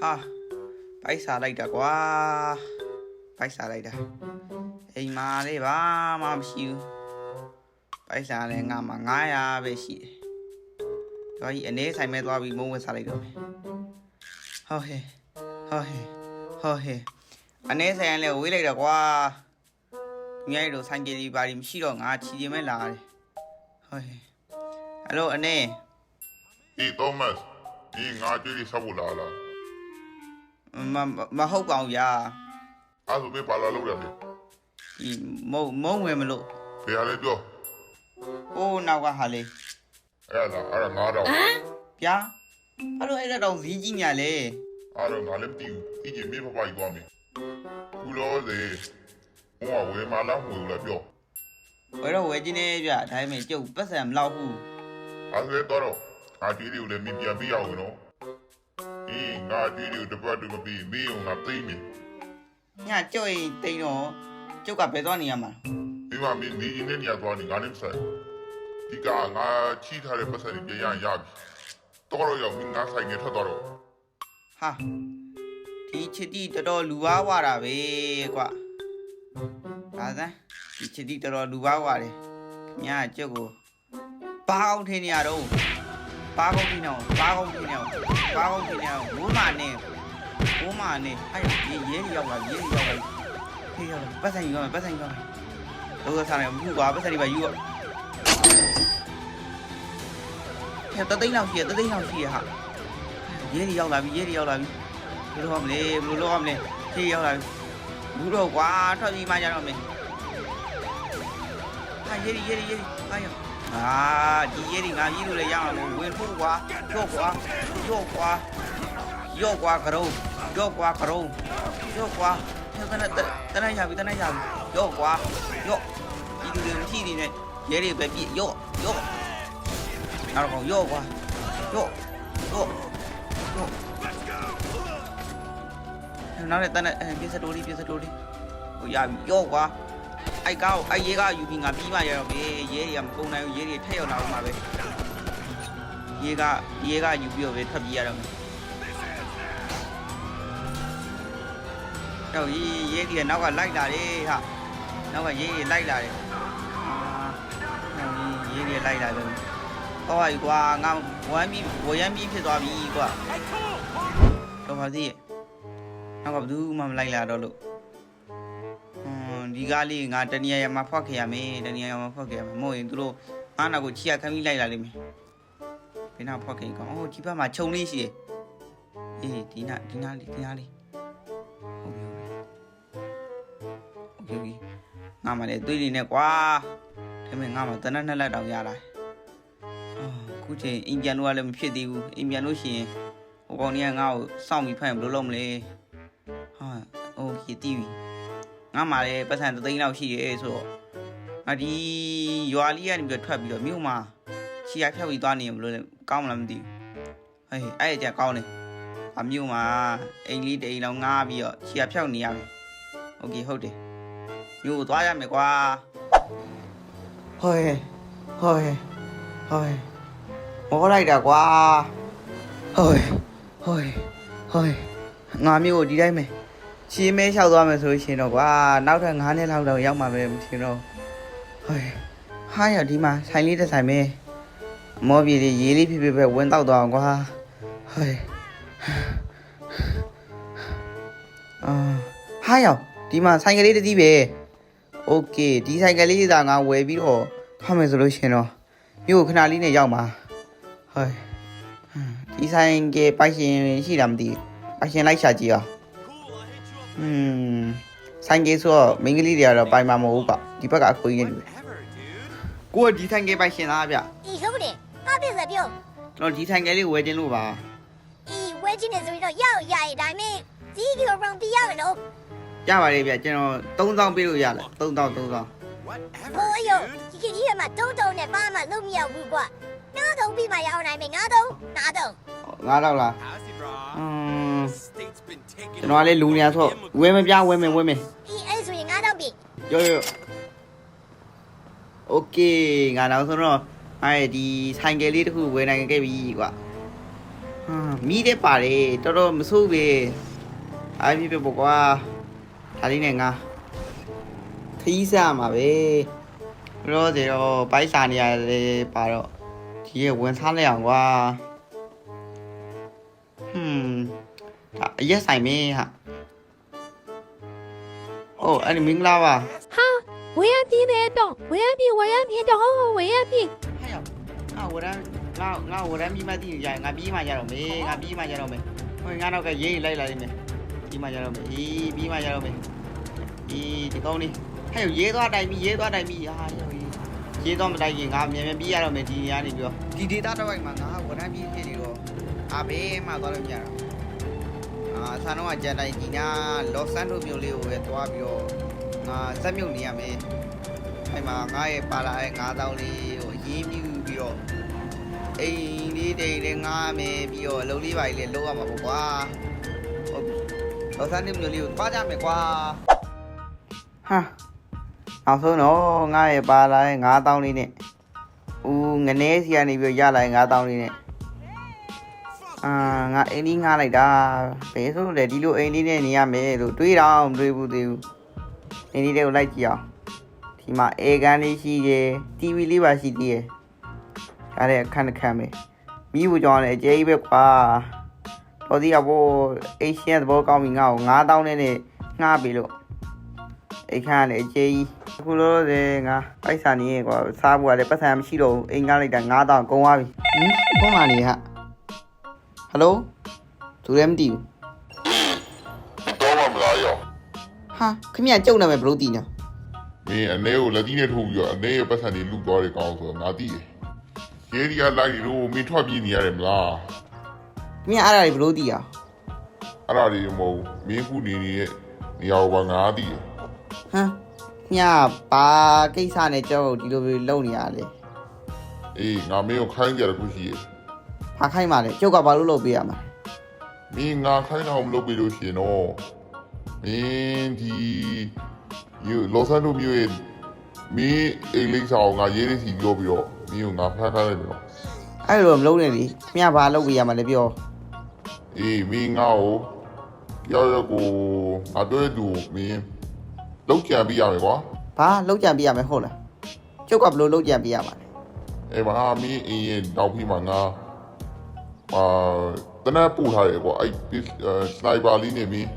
ဟာပိုက်စားလိုက်တာကွာပိုက်စားလိုက်တာအိမ်မာလေးဘာမှမရှိဘူးပိုက်စားလည်းငါမှ900ပဲရှိတယ်တော့ဒီအနေဆိုင်မဲ့သွားပြီးမုံဝတ်စားလိုက်တော့မယ်ဟုတ်ဟဲ့ဟုတ်ဟဲ့ဟုတ်ဟဲ့အနေဆိုင်လည်းဝေးလိုက်တော့ကွာသူများတို့ဆိုင်ကြီးဒီပါဒီမရှိတော့ငါချီတင်မဲ့လာတယ်ဟုတ်ဟဲ့ဟယ်လိုအနေအေးသောမတ်ဒီငါကြွေးလေးဆောက်ဖို့လာလား မမမဟုတ်ပါဘူးဗျာအဲ့ဒါပဲပါလာလို့ရတယ်ဒီမုံမုံဝင်မလို့ဘယ်ဟာလဲပြောဟိုးနောက်ကဟာလေးအဲ့ဒါအဲ့ဒါငါတော့ဗျာအဲ့လိုအဲ့ဒါတော့ဇီးကြီးညာလေအဲ့ဒါငါလည်းမသိဘူးအကြီးမေးဖပါကြီးသွားမယ်ဘူးလို့စေဟိုကဝေမာလာဝေလာပြောဝယ်တော့ဝယ်ချင်းနေဗျာဒါပေမဲ့ကျုပ်ပတ်စံမလောက်ဘူးအဲ့ဒါတော့တော့ငါကြွေးလေးကိုလည်းမင်းပြန်ပြရအောင်နော် အေးငါကြွေးလေးကိုတပတ်တူမပြီးမင်းအောင်ငါသိမ့်မယ်ညကျုပ်ရင်တိန်တော့ကျုပ်ကဘယ်သွားနေရမှာဒီမှာမင်းနေနေနေရသွားနေငါလည်းမဆိုင်ဒီကငါချီထားတဲ့ပတ်စံတွေပြန်ရရပြီတော့တော့ရောက်မင်းငါဆိုင်ငယ်ထွက်သွားတော့ဟာဒီချစ်တီတော်တော်လူပါဝါတာပဲကွာဒါသမ်းဒီချစ်တီတော်တော်လူပါဝါတယ်ညကျုပ်ကိုဘာအောင်ထင်းနေရတော့ဘာကောင်းထင်းနေအောင်ဘာကောင်းထင်းနေအောင် ဘာကောင်းထင်းနေအောင်မိုးမနဲ့မိုးမနဲ့အဲ့ဒီရဲရဲရောက်လာရဲရဲရောက်လာခေးရောက်လာပတ်စံယူရမယ်ပတ်စံယူရမယ်လောကစားနေမဟုတ်ကွာပတ်စံတွေပါယူရဟဲ့တသိန်းလောက်ရှိရတသိန်းလောက်ရှိရဟာရဲရဲရောက်လာပြီရဲရဲရောက်လာပြီဘယ်လိုလုပ်မလဲဘယ်လိုလုပ်ရမလဲခေးရောက်လာပြီဘူးတော့ကွာထွက်ပြီးမှကြတော့မယ်ဟာရဲရဲရဲရဲဟာရအာဒီရဲဒီငါကြီးလို့လည်းရအောင်လို့ဝင်ဖို့ကွာကြော့ ကွာကြော့ကွာရော့ကွာကရုံရော့ကွာကရုံရော့ကွာတနက်တနက်ရပြီတနက်ရပြီရော့ကွာရော့ဒီလူတွေထိနေနဲ့ရဲတွေပဲပြည့်ရော့ရော့နောက်တော့ရော့ကွာရော့ရော့ရော့နောက်နဲ့တနက်ပြစ်စတိုးလေးပြစ်စတိုးလေးဟိုရပြီရော့ကွာအိုက်ကားကိုအိုက်ရဲကားယူပြီးငါပြီးမှရတော့ဘေးရဲတွေကမကုန်နိုင်ဘူးရဲတွေထက်ရောက်လာအောင်ပါပဲ ရဲကရဲကယူပြီးတော့ပဲထွက်ပြေးရတော့မယ်တော့ရဲရဲတွေကနောက်ကလိုက်လာတယ်ဟာနောက်ကရဲတွေလိုက်လာတယ်အာရဲတွေလိုက်လာတယ်ဟောပါကွာငါဝမ်းပြီးဝရမ်းပြီးဖြစ်သွားပြီကွာတော့ပါသေးရဲ့နောက်ကဘယ်သူမှမလိုက်လာတော့လို့อืมဒီကားလေးငါတနေရာမှာဖွက်ခဲ့ရမယ်တနေရာမှာဖွက်ခဲ့ရမယ်မဟုတ်ရင်သူတို့ငါနောက်ကိုချီရခမ်းပြီးလိုက်လာလိမ့်မယ် ဘယ်နောက်ဖွက်ခဲ့ကောအော်ဒီဘက်မှာခြုံလေးရှိတယ်အေးဒီနာဒီနာလေးဒီနာလေးဟုတ်ပြီဟုတ်ပြီဟုတ်ပြီငါမှလည်းတွေးနေနဲ့ကွာဒါပေမဲ့ငါမှတနက်နှစ်လက်တောင်ရလာအာခုချိန်အိမ်ပြန်လို့ကလည်းမဖြစ်သေးဘူးအိမ်ပြန်လို့ရှိရင်ဟိုကောင်ကြီးကငါ့ကိုစောင့်ပြီးဖိုင်ဘယ်လိုလုပ်မလဲဟာโอเคတီးပြီ ငါမှလည်းပတ်စံသသိန်းလောက်ရှိရဲဆိုတော့ငါဒီရွာလေးကနေပြီးတော့ထွက်ပြီးတော့မြို့မှာခြေရဖြောက်ပြီးသွားနေရမလို့လဲ ကောင်းမလားမသိဘူးဟေးအဲ့ကြကောင်းတယ်အမြို့မှာအိမ်လေးတစ်အိမ်လောက်ငားပြီးတော့ခြေရဖြောက်နေရမယ်โอเคဟုတ်တယ်မြို့ကိုသွားရမယ်ကွာဟေးဟေးဟေးမောလိုက်တာကွာဟေးဟေးဟေးငါမြို့ကိုဒီတိုင်းမယ် ချီမဲလျှောက်သွားမယ်ဆိုလို့ရှိရင်တော့ကွာနောက်ထပ်9နှစ်လောက်တော့ရောက်မှာပဲမထင်တော့ဟဲ့ဟာရဒီမှာဆိုင်လေးတစ်ဆိုင်ပဲအ မောပြေလေးရေးလေးဖြစ်ဖြစ်ပဲဝင်တော့သွားအောင်ကွာဟဲ့အာဟာရဒီမှာဆိုင်ကလေးတစ်စီးပဲโอเคဒီဆိုင်ကလေးသာငါဝယ်ပြီးတော့ထားမယ်ဆိုလို့ရှိရင်တော့မြို့ခဏလေးနဲ့ရောက်မှာဟဲ့ဒီဆိုင်ကပိုက်ရှင်ရှိတာမသိဘူးပိုက်ရှင်လိုက်ရှာကြည့်အောင် อืมဆိုင်ကေးဆိုတော့မိန်းကလေးတွေကတော့ပိုင်မှာမဟုတ်ဘူးပေါ့ဒီဘက်ကအခွင့်အရေးတွေ ကိုကဒီဆိုင်ကေးပိုင်ရှင်လားဗျဒီဟုတ်တယ်ဘာဖြစ်လဲပြောကျွန်တော်ဒီဆိုင်ကေးလေးဝယ်ခြင်းလို့ပါဒီဝဲချင်းနေဆိုရင်တော့ရောက်ရရဒါပေမဲ့ဒီကီရောင်ပြရမယ်နော်ရပါတယ်ဗျကျွန်တော်3000ပေးလို့ရလား3000 3000ဟိုယောဒီကကြီးကမှတုံးတုံးနဲ့ပါမှလုံးမရဘူးကွာနားတုံးပြီးမှရအောင်နိုင်မယ်ငါတုံးနားတုံး9000လား How's it, bro? อืม State's been taking ကျွန်တော်ကလည်းလူနေရဆိုဝယ်မပြဝယ်မယ်ဝယ်မယ်ဒီအဲ့ဆိုရင်ငါတုံးပြီရောရော โอเคငါတော့ဆိုတော့အဲဒီဆိုင်ကယ်လေးတစ်ခုဝယ်နိုင်ခဲ့ပြီကွာဟ ဟာမီးတဲ့ပါတယ်တော်တော်မဆိုးပဲအားပြပြပေါ့ကွာဒါလေးနဲ့ငါခီးစားမှာပဲရောစီတော့ဘိုက်စာနေရတယ်ပါတော့ဒီရဝင်စားလိုက်အောင်ကွာဟွန်းဒါအရက်ဆိုင်မင်းဟာအိုးအဲ့ဒီမင်္ဂလာပါ ပြေးပဲတော့ဝရမ်းပြေးဝရမ်းပြေးတော့ဝရမ်းပြေးဟဲ့ရောက်ငါဝရမ်းငါငါဝရမ်းပြီးမှတည်ရငါပြီးမှရတော့မေးငါပြီးမှရတော့မေးဟိုငါတော့ကရေးလိုက်လာနေမယ်ပြီးမှရတော့မေးအေးပြီးမှရတော့မေးအေးဒီကောင်းလေးဟဲ့ရေးသွားတိုင်ပြီးရေးသွားတိုင်ပြီးဟာရောက်ရေးသွားမတိုင်ရင်ငါမြန်မြန်ပြီးရတော့မယ်ဒီနေရာနေပြီးတော့ဒီဒေတာတစ်ဝိုက်မှာငါဝရမ်းပြီးဖြစ်နေတော့အဘေးမှသွားလို့ရတာအာဆန်တော့ကကြံတိုင်ကြီးညာလော့ဆန်တို့မြို့လေးကိုပဲသွားပြီးတော့ငါစက်မြုပ်နေရမယ် အဲ့မှာငါရဲ့ပါလာတဲ့9000လေးကိုအရေးပြုပြီးတော့အိမ်လေးတိတ်လေးငားမယ်ပြီးတော့အလုပ်လေးပါလေးလေးလုပ်ရမှာပေါ့ကွာဟုတ်ပြီတော့ဆန်းနေမျိုးလေးကိုသွားကြမယ်ကွာဟာနောက်ဆုံးတော့ငါရဲ့ပါလာတဲ့9000လေးနဲ့ဦးငနေစီကနေပြီးရလာတဲ့9000လေးနဲ့အာငါအိမ်လေးငားလိုက်တာဘယ်ဆိုလဲဒီလိုအိမ်လေးနဲ့နေရမယ်လို့တွေးတော့မတွေးဘူးသေးဘူးအိမ်လေးတွေကိုလိုက်ကြည့်အောင် ဒီမှာအေကန်လေးရှိတယ် TV လေးပါရှိသေးတယ်။ဒါလည်းအခန်းတစ်ခန်းပဲ။မိဘူးကြောင့်လည်းအကျဲကြီးပဲကွာ။တော်သေးရဘောအေရှန်သဘောကောင်းပြီငါ့ကို9000နဲ့နဲ့ငှားပြီလို့အိမ်ခန်းကလည်းအကျဲကြီးအခုလောလောဆယ်ငါပိုက်ဆံနေရဲ့ကွာစားဖို့ကလည်းပတ်စံမရှိတော့ဘူးအိမ်ကားလိုက်တာ9000ကုန်သွားပြီ။ဟင်ကုန်လာနေဟာဟယ်လိုသူလည်းမသိဘူးတော့မှမလားရောဟာခင်ဗျကြုံနေမယ်ဘလို့တည်နေ မင်းအနေကိုလက်သီးနဲ့ထိုးပြီးတော့အနေရဲ့ပတ်စံတွေလူသွားတယ်ကောင်းဆိုတော့ငါသိတယ်ရဲဒီကလိုက်လို့မင်းထွက်ပြေးနေရတယ်မလားခင်ဗျအဲ့ဒါတွေဘလို့တည်အောင်အဲ့ဒါတွေမဟုတ်ဘူးမင်းခုနေနေတဲ့နေရာကိုပါငါသိတယ်ဟမ်ညဘာကိစ္စနဲ့ကြောက်ဒီလိုလိုလုံနေရလဲအေးငါမင်းကိုခိုင်းကြတယ်ခုရှိရဲ့ဘာခိုင်းမှလဲကျုပ်ကဘာလို့လုပ်ပေးရမှာမင်းငါခိုင်းတော့မလုပ်ပြီးလို့ရှိရင်တော့မင်းဒီ ယူလောဆန်တို့မျိုးရဲ့မင်းအိမ်လိမ့်ဆောင်ငါရေးလေးစီပြောပြီးတော့မင်းကိုငါဖမ်းထားလိုက်ပြီတော့အဲ့လိုမလုပ်နဲ့လေညဘာလုပ်ပေးရမှာလဲပြောအေးမင်းငါ့ကိုရောက်ရောက်ကိုငါတွေ့သူမင်းလောက်ကြံပြရမယ်ကွာဘာလုပ်ကြံပေးရမယ်ဟုတ်လားကျုပ်ကဘလို့လုပ်ကြံပေးရမှာလဲအဲ့မှာမင်းအင်းရဲ့တောက်ပြီးမှငါအာတနက်ပို့ထားတယ်ကွာအဲ့စနိုက်ပါလေးနဲ့မင်း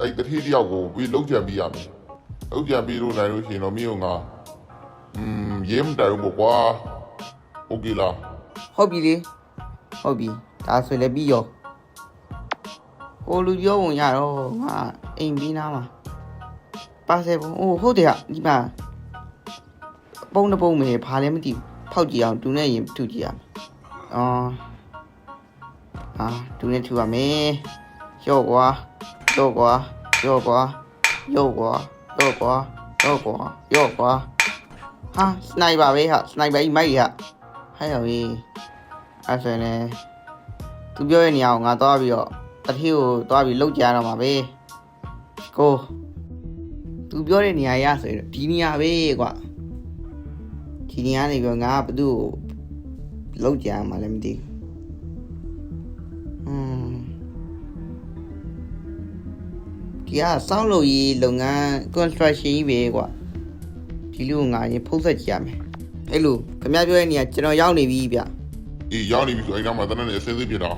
အဲ့တတိတယောက်ကိုပြီးလောက်ကြံပြရမယ်လောက်ကြံပြလို့နိုင်လို့ရှိရင်တော့မင်းကငါอืมရဲမတိုင်ဘူးကွာโอเคလား ဟုတ်ပြီလေဟုတ်ပြီဒါဆိုလည်းပြီးရောဟိုလူပြောဝင်ရတော့ငါအိမ်ပြီးနားမှာပါဆယ်ဘုံအိုးဟုတ်တယ်ဟာဒီမှာပုံတစ်ပုံမေဘာလဲမသိဘူးဖောက်ကြည့်အောင်တူနဲ့ရင်တူကြည့်ရမယ်အော်အာတူနဲ့ထူရမယ်ရော့ကွာ ရော့ကွာရော့ကွာရော့ကွာရော့ကွာရော့ကွာရော့ကွာဟာစနိုက်ပါပဲဟာစနိုက်ပါကြီးမိုက်ဟာဟဲ့ရော်ကြီးအဲ့ဆိုရင်လည်းသူပြောရဲ့နေရာကိုငါသွားပြီးတော့တတိကိုသွားပြီးလောက်ကြရတော့မှာပဲကိုသူပြောတဲ့နေရာရဆိုရင်ဒီနေရာပဲကွာဒီနေရာနေပြီးတော့ငါဘသူ့ကိုလောက်ကြရမှာလည်းမသိဘူးอืม ဒီကစောင်းလုပ်ရေးလုပ်ငန်း construction ကြီးပဲကွာဒီလိုငါရင်ဖုတ်ဆက်ကြည့်ရမယ်အဲ့လိုခင်ဗျားပြောတဲ့နေရာကျွန်တော်ရောက်နေပြီဗျအေးရောက်နေပြီဆိုအဲ့နောက်မှာတနက်နေ့အစင်းစစ်ပြတာ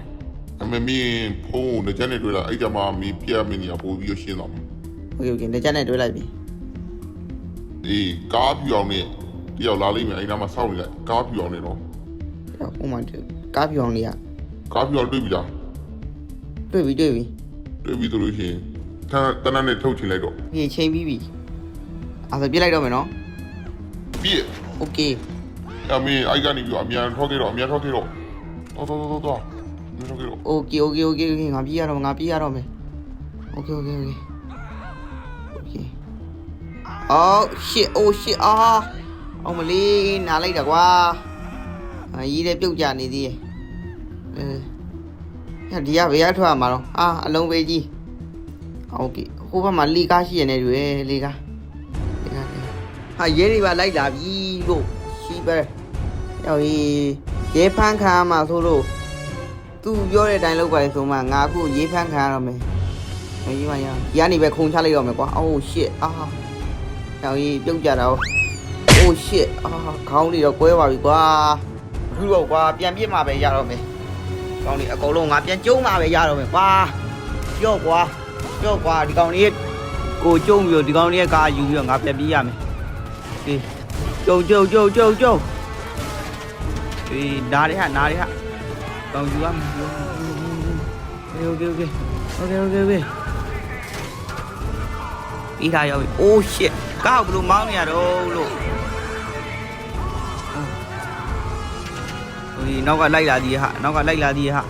အမေမင်းဖုန်းကိုလက်ချက်နဲ့တွေ့လာအဲ့ကြမှာမင်းပြမင်းနေရာပို့ပြီးရရှင်းတော့မှာဟုတ်ကဲ့ဟုတ်ကဲ့လက်ချက်နဲ့တွေ့လိုက်ပြီအေးကားပြူအောင်နဲ့တယောက်လာလိမ့်မယ်အဲ့နောက်မှာစောင့်နေလိုက်ကားပြူအောင်နဲ့တော့ဟုတ်မှတူကားပြူအောင်လေးကကားပြူအောင်တွေ့ပြီလားတွေ့ပြီတွေ့ပြီတွေ့ပြီဆိုလို့ရှိရင် တနက်နဲ့ထုတ်ချင်လိုက်တော့ ဒီချိန်ပြီးပြီအဲ့ဒါပြစ်လိုက်တော့မယ်နော် ပြည့် โอเค အမေအိုက်ကနေပြီးအမြန်ထွက်ခဲ့တော့အမြန်ထွက်ခဲ့တော့တော်တော်တော်တော်အမြန်ထွက်ခဲ့တော့ โอเคโอเคโอเคโอเคငါပြေးရတော့ငါပြေးရတော့မယ်โอเคโอเคโอเคโอเคအော် shit oh shit အာအောင်မလေးနားလိုက်တာကွာအာရေးတဲ့ပြုတ်ကြနေသေးရဲ့အဲဒီကဘယ်ရထွက်မှာတော့အာအလုံးပေးကြီး โอเคဟိုဘက်မှာလီကားရှိရနေတွေ့လီကားလီကားဟာရဲတွေပါလိုက်လာပြီလို့ရှိပဲရောက်ရေးရဲဖန်းခံမှာဆိုလို့ သူပြောတဲ့အတိုင်းလုပ်ပါလေဆိုမှငါအခုရေးဖမ်းခံရတော့မယ်မကြီးမရဒီကနေပဲခုံချလိုက်တော့မယ်ကွာအိုး shit အာတောင်ကြီးပြုတ်ကြတာ哦အိုး shit အာခေါင်းလေးတော့ကွဲပါပြီကွာမထူတော့ကွာပြန်ပြစ်မှာပဲရတော့မယ်ကောင်းလေးအကုန်လုံးငါပြန်ကျုံးမှာပဲရတော့မယ်ကွာကြော့ကွာ ကျော့ကွာဒီကောင်လေးကိုကျုံပြီးတော့ဒီကောင်လေးကာယူပြီးတော့ငါပြက်ပြေးရမယ်။ဒီကျုံကျုံကျုံကျုံကျုံဒီနားတွေဟာနားတွေဟာကောင်ယူရမယ်။ Okay okay okay okay okay okay ပြီးသားရောက်ပြီ။ Oh shit ကောက်ဘလို့မောင်းနေရတော့လို့ဒီနောက်ကလိုက်လာသေးဟာနောက်ကလိုက်လာသေးဟာ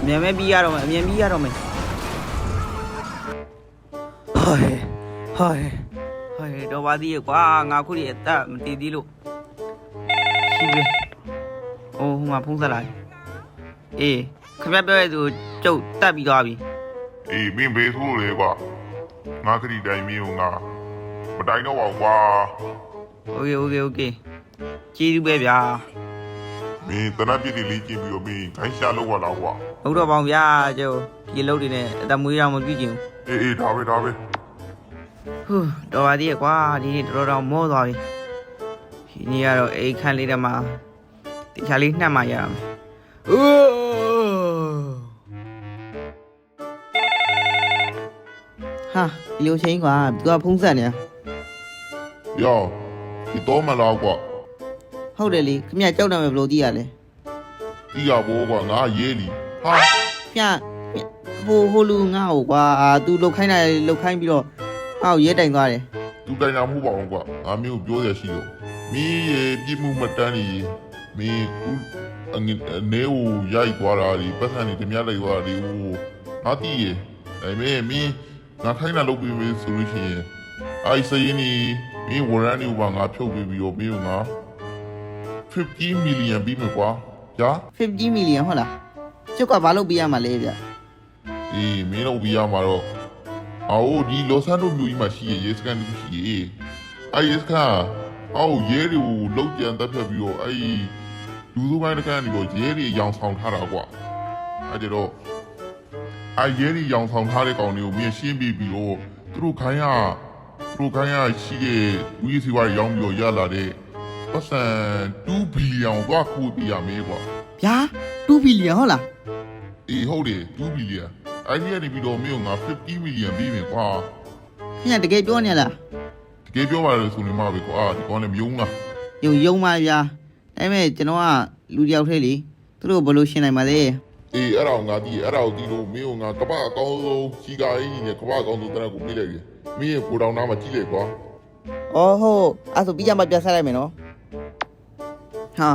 အမြန်ပဲပြီးရတော့မယ်အမြန်ပြီးရတော့မယ် ဟိုဟဲဟိုဟဲဟိုတော့ပါသေးရဲ့ကွာငါခုဒီအသက်မတည်သေးလို့ရှိပြီအိုးဟိုမှာဖုံးဆက်လာအေးခမပြောရဲ့သူကျုပ်တက်ပြီးသွားပြီ အေးမင်းဘေးဆိုးလေကွာငါခရီးတိုင်းမင်းကငါမတိုင်တော့ပါဘူးကွာ โอเคโอเคโอเคကျေးဇူးပဲဗျာ မင်းတနက်ပြည့်တွေလေးကျင်းပြီးတော့မင်းခိုင်းရှာလို့ရတော့ကွာ ဟုတ်တော့ပေါင်းဗျာကျုပ်ဒီအလုပ်တွေနဲ့အတမွေးတော့မပြုကျင် အေးအေးဒါပဲဒါပဲ ဘူး ဟူးတော်ပါသေးရဲ့ကွာဒီနေ့တော်တော်မောသွားပြီဒီနေ့ကတော့အိတ်ခန့်လေးတည်းမှာတခြားလေးနှက်မှရအောင်အိုးဟာဒီလိုချင်းကွာသူကဖုံးဆက်နေယောဒီတော့မလားကွာဟုတ်တယ်လေခမကြောက်တယ်မဘလို့ကြည့်ရလဲတီးရဘောကွာငါရေးလီဟာပြဟိုဟိုလူငါ့ဟိုကွာသူလုတ်ခိုင်းတာလုတ်ခိုင်းပြီးတော့ ဟောက်ရဲတိုင်သွားတယ်သူတိုင်တာမဟုတ်ပါဘူးကွာငါမင်းကိုပြောရရှိလို့မင်းရဲ့ပြစ်မှုမတန်းနေမင်းဦးအငနေကိုရိုက်သွားတာဒီပတ်စံနေတများလိုက်သွားတာဒီဟိုငါတီးရဲ့ဒါပေမဲ့မင်းငါခိုင်းတာလုပ်ပြီးပြီဆိုလို့ရှိရင်အိုက်စရင်နီမင်းဝရန်နေဘာငါဖြုတ်ပြီးပြီးတော့မင်းကငါ50 million ပြီးမှာကွာညာ50 million ဟုတ်လားကျုပ်ကဘာလုပ်ပေးရမှာလဲဗျအေးမင်းတို့ပြီးရမှာတော့ အော်ဒီလောဆန်တို့မြို့ကြီးမှာရှိရရဲစကန်တူရှိရအဲ့ရဲစကန်အော်ရဲတွေကိုလောက်ကြံတက်ဖြတ်ပြီးတော့အဲ့လူစုပိုင်းတစ်ခါနေတော့ရဲတွေရောင်ဆောင်ထားတာကွာအဲ့ကြတော့အဲ့ရဲတွေရောင်ဆောင်ထားတဲ့ကောင်တွေကိုမင်းရှင်းပြီးပြီးတော့သူတို့ခိုင်းရသူတို့ခိုင်းရရှိတဲ့ဝီစီဝါရောင်းပြီးတော့ရလာတဲ့ပတ်စံ2ဘီလီယံသွားခိုးပြရမေးကွာဗျာ2 billion ဟုတ်လားအေးဟုတ်တယ်2ဘီလီယံ အဲ့ဒီကနေပြီးတော့မင်းကငါ50မီလီယံပြီးမယ်ကွာခင်ဗျတကယ်ပြောနေလားတကယ်ပြောပါလို့ဆိုနေမှာပဲကွာဒီကောင်လည်းမယုံလားယုံယုံပါဗျာဒါပေမဲ့ကျွန်တော်ကလူတယောက်ထဲလေသူတို့ဘယ်လိုရှင်းနိုင်ပါလဲအေးအဲ့ဒါကိုငါဒီအဲ့ဒါကိုဒီလိုမင်းကငါကပအကောင်းဆုံးချီကာအင်းကြီးနဲ့ကပအကောင်းဆုံးတရက်ကိုပြေးလိုက်ပြီမင်းရဲ့ကိုတောင်သားမှာကြည့်လိုက်ကွာ အော်ဟုတ်အဲ့ဆိုပြီးကြမှာပြဆက်လိုက်မယ်နော်ဟာ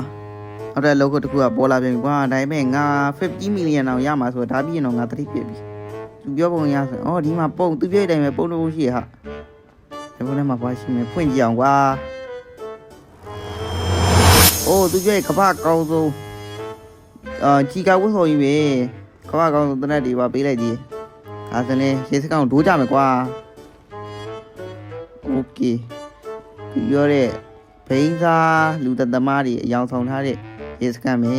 အဲ့ဒါလောကတကူကပေါ်လာပြန်ပြီကွာဒါပေမဲ့ငါ50 million တောင်ရမှာဆိုတော့ဒါပြီးရင်တော့ငါသတိပြစ်ပြီသူပြောပုံရဆိုအော်ဒီမှာပုံသူပြောတဲ့အတိုင်းပဲပုံလို့ရှိရဟာဒီဘက်မှာပါရှိမယ်ဖွင့်ကြည့်အောင်ကွာအိုးသူပြောရဲ့ကပ္ပကောင်းဆုံးအာချီကာဝတ်ဆော်ကြီးပဲကပ္ပကောင်းဆုံးတနက်တွေပါပေးလိုက်ကြည့်ဒါဆိုရင်ရေစကောင်ဒိုးကြမယ်ကွာโอเคသူပြောတဲ့ဘိန်းစားလူသက်သမားတွေအယောင်ဆောင်ထားတဲ့ ရေစကန်ပဲ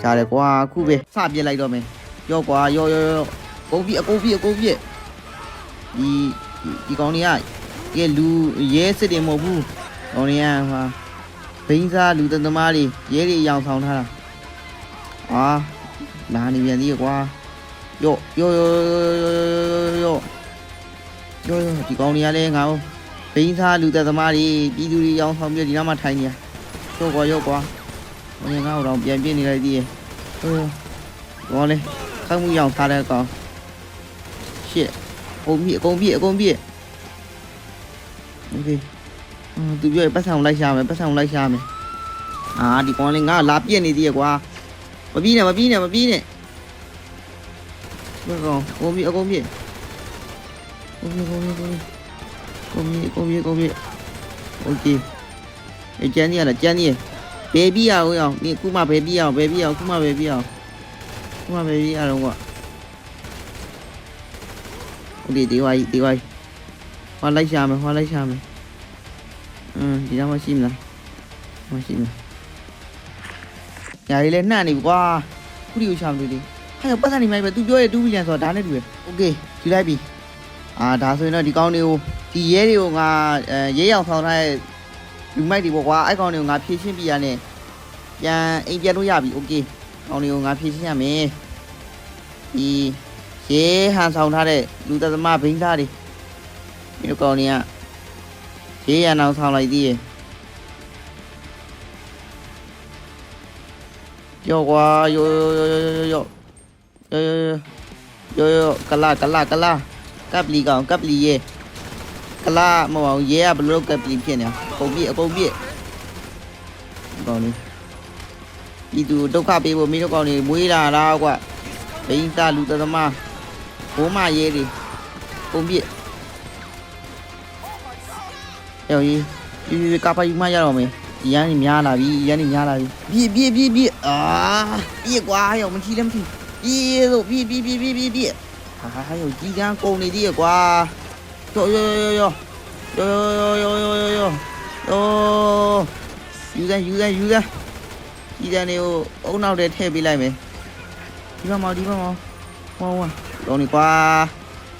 ကြားတယ်ကွာအခုပဲစပြစ်လိုက်တော့မယ်ရောကွာရောရောရောအကုန်ပြစ်အကုန်ပြစ်အကုန်ပြစ်ဒီဒီကောင်တွေကဒီလူရဲစစ်တွေမဟုတ်ဘူးကောင်တွေကဟာဘိန်းစားလူသက်သမားတွေရဲတွေအယောင်ဆောင်ထားတာအာလာနေပြန်သေးရကွာရောရောရောရောရောရောဒီကောင်တွေကလည်းငါ့ဘိန်းစားလူသက်သမားတွေပြည်သူတွေအယောင်ဆောင်ပြီးဒီနားမှာထိုင်နေရရောကွာရောကွာ ဘယ်ငါ့တော့ပြန်ပြစ်နေလိုက်သေးရဲ့ဟိုကောလေခိုင်းမှုရောင်ထားတဲ့ကောင်ရှစ်အကုန်ပြည့်အကုန်ပြည့်အကုန်ပြည့်โอเคအာသူပြောပတ်ဆောင်လိုက်ရှာမယ်ပတ်ဆောင်လိုက်ရှာမယ်အာဒီကောင်လေးငါလာပြည့်နေသေးရဲ့ကွာမပြီးနဲ့မပြီးနဲ့မပြီးနဲ့ဘယ်ကောင်အကုန်ပြည့်အကုန်ပြည့်အကုန်ပြည့်အကုန်ပြည့်အကုန်ပြည့်အကုန်ပြည့်အကုန်ပြည့်โอเคအကျန်းကြီးရလားကျန်းကြီး ဘယ်ပြီးရအောင်အောင်ဒီခုမှဘယ်ပြီးအောင်ဘယ်ပြီးအောင်ခုမှဘယ်ပြီးအောင်ခုမှဘယ်ပြီးရအောင်ကွာโอเคဒီဝိုင်းဒီဝိုင်းဟောလိုက်ရှာမယ်ဟောလိုက်ရှာမယ်อืมဒီတော့မရှိမလားမရှိမလားညာရီလည်းနှံ့နေပြီကွာ ခုဒီကိုရှာမလို့လေဟာပတ်စံနေမှပဲ तू ပြောရဲ့2ဘီလီယံဆိုတာဒါနဲ့တူပဲโอเคယူလိုက်ပြီအာဒါဆိုရင်တော့ဒီကောင်းတွေကိုဒီရဲတွေကိုငါအဲရဲရောင်ဆောင်ထားတဲ့ လူမိုက်တွေပေါ့ကွာအဲ့ကောင်တွေကိုငါဖြည့်ရှင်းပြရနဲ့ပြန်အိမ်ပြန်လို့ရပြီโอเคကောင်းတွေကိုငါဖြည့်ရှင်းရမယ်ဒီရဲဟန်ဆောင်ထားတဲ့လူသက်သမားဘိန်းသားတွေဒီလိုကောင်းတွေကရဲရန်အောင်ဆောင်လိုက်သေးရဲ့ yo qua yo yo yo yo yo yo yo yo yo yo kala kala kala ကပ်လီကောင်ကပ်လီရဲ့ ကလာမဟုတ်အောင်ရဲကဘယ်လိုလုပ်ကပ်လီဖြစ်နေအကုန်ပြည့်အကုန်ပြည့်ဒီကောင်လေးဒီသူဒုက္ခပေးဖို့မင်းတို့ကောင်လေးမွေးလာတာကွဘိန်းသားလူသမားဘိုးမရဲတွေအကုန်ပြည့်ယောကြီးဒီဒီကပါယူမရတော့မယ်ဒီရန်ကြီးများလာပြီဒီရန်ကြီးများလာပြီပြည့်ပြည့်ပြည့်ပြည့်အာပြည့်ကွာယောမချီလည်းမချီပြည့်လို့ပြည့်ပြည့်ပြည့်ပြည့်ပြည့်ပြည့်ဟာဟာယောကြီးကန်းကုန်နေသေးရကွာ ယောယောယောယောယောယောယောယောယောယောယောယူစမ်းယူစမ်းယူစမ်းကြီးတဲ့နေကိုအုံနောက်ထဲထည့်ပေးလိုက်မယ်ဒီဘက်မှာဒီဘက်မှာဝါဝါလောနေကွာ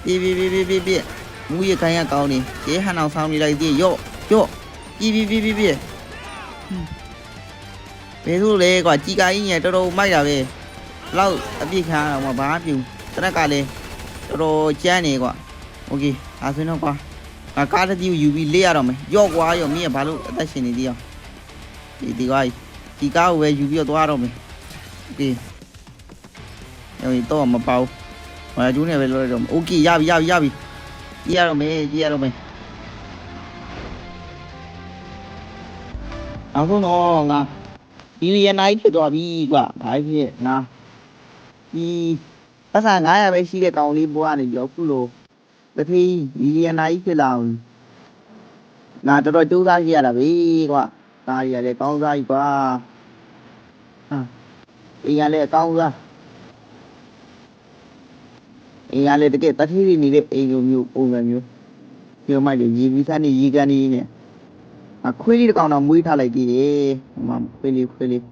ပြေးပြေးပြေးပြေးပြေးပြေးမူရခိုင်းရကောင်းနေရဲဟန်အောင်ဆောင်းနေလိုက်သေးရော့ရော့ပြေးပြေးပြေးပြေးပြေးဘယ်လိုလဲကွာကြီးကကြီးညတော်တော်မိုက်တာပဲလောက်အပြစ်ခံရတော့မှဘာမှပြုတရက်ကလည်းတော်တော်ကျန်းနေကွာ โอเคဒါဆိုရင်တော့ကွာငါကားတစ်စီးကိုယူပြီးလေးရတော့မယ်ရော့ကွာရော့မင်းကဘာလို့အသက်ရှင်နေသေးအောင်ဒီဒီကွာဒီကားကိုပဲယူပြီးတော့သွားတော့မယ်โอเคရောတော့မပေါ့မကျူးနေပဲလို့ရတော့โอเคရပြီရပြီရပြီကြည့်ရတော့မယ်ကြည့်ရတော့မယ်အောင်ဆုံးတော့ငါဒီရနိုင်ဖြစ်သွားပြီကွာဘာဖြစ်နာဒီ ပတ်စံ900ပဲရှိတဲ့ကောင်လေးဘွားနေပြီးတော့ခုလို တစ်ဖေးမီလီယံနာကြီးဖြစ်လာအောင်ငါတော်တော်ကြိုးစားကြည့်ရတာပဲကွာဒါရီရလည်းကောင်းစားကြီးကွာဟာအိမ်ကလည်းကောင်းစားအိမ်ကလည်းတကယ်တတိရီနေတဲ့အိမ်လိုမျိုးပုံစံမျိုးပြောမှလေရီပြီးသားနေရီကန်နေနေအခွေးလေးတစ်ကောင်တော့မွေးထားလိုက်သေးတယ်ဟိုမှာခွေးလေးခွေးလေး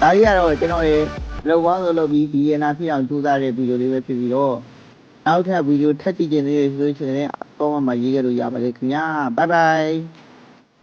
ဒါကြီးကတော့ကျွန်တော်ရဲ့ လောက်ဝါဆိုလို့ပြီးဒီရနာဖြစ်အောင်ကြိုးစားတဲ့ဗီဒီယိုလေးပဲဖြစ်ပြီးတော့နောက်ထပ်ဗီဒီယိုထပ်ကြည့်ခြင်းလေးဆိုရင်အတော့မှရေးခဲ့လို့ရပါတယ်ခင်ဗျာဘိုင်ဘိုင်